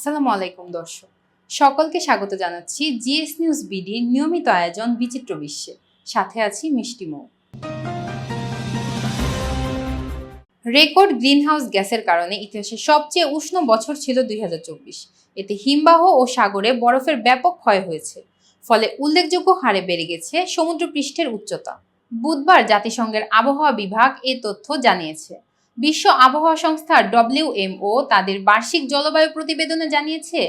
আসসালামু আলাইকুম, দর্শক। সকলকে স্বাগত জানাচ্ছি জিএস নিউজ বিডির নিয়মিত আয়োজন বিচিত্র বিশ্বে। সাথে আছি মিষ্টি মৌ। রেকর্ড গ্রিনহাউস গ্যাসের কারণে ইতিহাসের সবচেয়ে উষ্ণ বছর ছিল দুই হাজার চব্বিশ। এতে হিমবাহ ও সাগরে বরফের ব্যাপক ক্ষয় হয়েছে। ফলে উল্লেখযোগ্য হারে বেড়ে গেছে সমুদ্রপৃষ্ঠের উচ্চতা। বুধবার জাতিসংঘের আবহাওয়া বিভাগ এ তথ্য জানিয়েছে। বিশ্ব আবহাওয়া সংস্থা ডব্লিউএমও তাদের বার্ষিক জলবায়ু প্রতিবেদনে জানিয়েছে,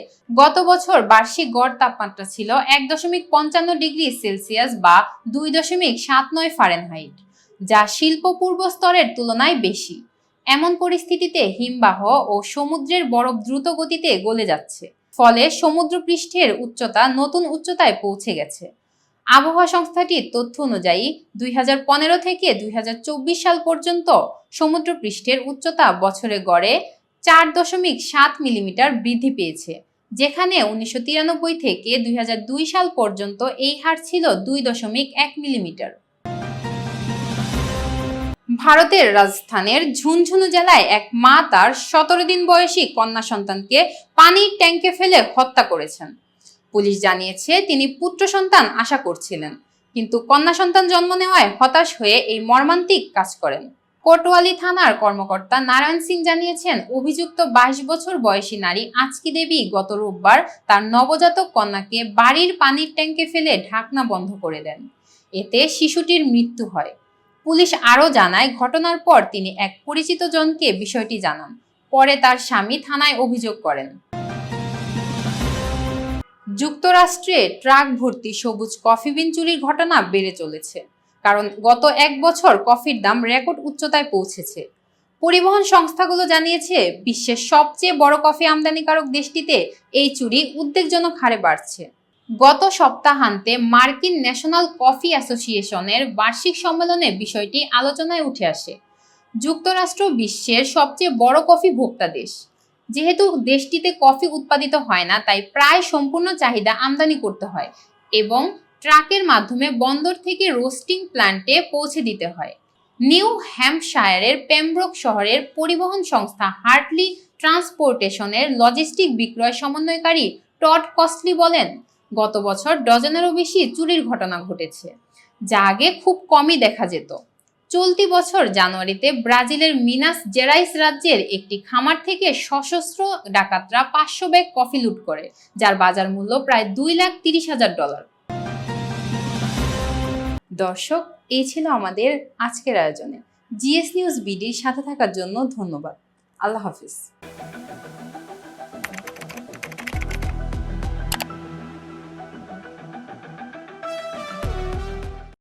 গত বছর বার্ষিক গড় তাপমাত্রা ছিল এক দশমিক পঞ্চান্ন ডিগ্রি সেলসিয়াস বা দুই দশমিক সাত নয় ফারেনহাইট, যা শিল্প পূর্ব স্তরের তুলনায় বেশি। এমন পরিস্থিতিতে হিমবাহ ও সমুদ্রের বরফ দ্রুত গতিতে গলে যাচ্ছে, ফলে সমুদ্র পৃষ্ঠের উচ্চতা নতুন উচ্চতায় পৌঁছে গেছে। আবহাওয়া সংস্থাটির তথ্য অনুযায়ী দুই হাজার পনেরো থেকে দুই হাজার চব্বিশ সাল পর্যন্ত সমুদ্রপৃষ্ঠের উচ্চতা বছরে গড়ে চার দশমিক সাত মিলিমিটার বৃদ্ধি পেয়েছে, যেখানে উনিশশো তিরানব্বই থেকে দুই হাজার দুই সাল পর্যন্ত এই হার ছিল দুই দশমিক এক মিলিমিটার। ভারতের রাজস্থানের ঝুনঝুনু জেলায় এক মা তার সতেরো দিন বয়সী কন্যা সন্তানকে পানির ট্যাঙ্কে ফেলে হত্যা করেছেন। পুলিশ জানিয়েছে, তিনি পুত্র সন্তান আশা করছিলেন। কিন্তু কন্যা সন্তান জন্ম নেওয়ায় হতাশ হয়ে এই মর্মান্তিক কাজ করেন। কোটওয়ালি থানার কর্মকর্তা নারায়ণ সিং জানিয়েছেন, অভিযুক্ত বাইশ বছর বয়সী নারী আজকি দেবী গত রোববার তার নবজাতক কন্যাকে বাড়ির পানির ট্যাঙ্কে ফেলে ঢাকনা বন্ধ করে দেন। এতে শিশুটির মৃত্যু হয়। পুলিশ আরও জানায়, ঘটনার পর তিনি এক পরিচিত জনকে বিষয়টি জানান। পরে তার স্বামী থানায় অভিযোগ করেন। যুক্তরাষ্ট্রে ট্রাক ভর্তি সবুজ কফি বিন চুরির ঘটনা বেড়ে চলেছে, কারণ গত এক বছর কফির দাম রেকর্ড উচ্চতায় পৌঁছেছে। পরিবহন সংস্থাগুলো জানিয়েছে, বিশ্বের সবচেয়ে বড় কফি আমদানিকারক দেশটিতে এই চুরি উদ্বেগজনক হারে বাড়ছে। গত সপ্তাহান্তে মার্কিন ন্যাশনাল কফি অ্যাসোসিয়েশনের বার্ষিক সম্মেলনে বিষয়টি আলোচনায় উঠে আসে। যুক্তরাষ্ট্র বিশ্বের সবচেয়ে বড় কফি ভোক্তা দেশ। যেহেতু দেশটিতে কফি উৎপাদিত হয় না, তাই প্রায় সম্পূর্ণ চাহিদা আমদানি করতে হয় এবং ট্রাকের মাধ্যমে বন্দর থেকে রোস্টিং প্ল্যান্টে পৌঁছে দিতে হয়। নিউ হ্যাম্পশায়ারের পেমব্রোক শহরের পরিবহন সংস্থা হার্টলি ট্রান্সপোর্টেশনের লজিস্টিক বিক্রয় সমন্বয়কারী টড কস্টলি বলেন, গত বছর ডজনেরও বেশি চুরির ঘটনা ঘটেছে, যা আগে খুব কমই দেখা যেত। চলতি বছর জানুয়ারিতে ব্রাজিলের মিনাস জেরাইস রাজ্যের একটি খামার থেকে সশস্ত্র ডাকাতরা পাঁচশো ব্যাগ কফি লুট করে, যার বাজার মূল্য প্রায় দুই লাখ তিরিশ হাজার ডলার। দর্শক, এই ছিল আমাদের আজকের আয়োজনে। জিএস নিউজ বিডির সাথে থাকার জন্য ধন্যবাদ। আল্লাহ হাফিজ।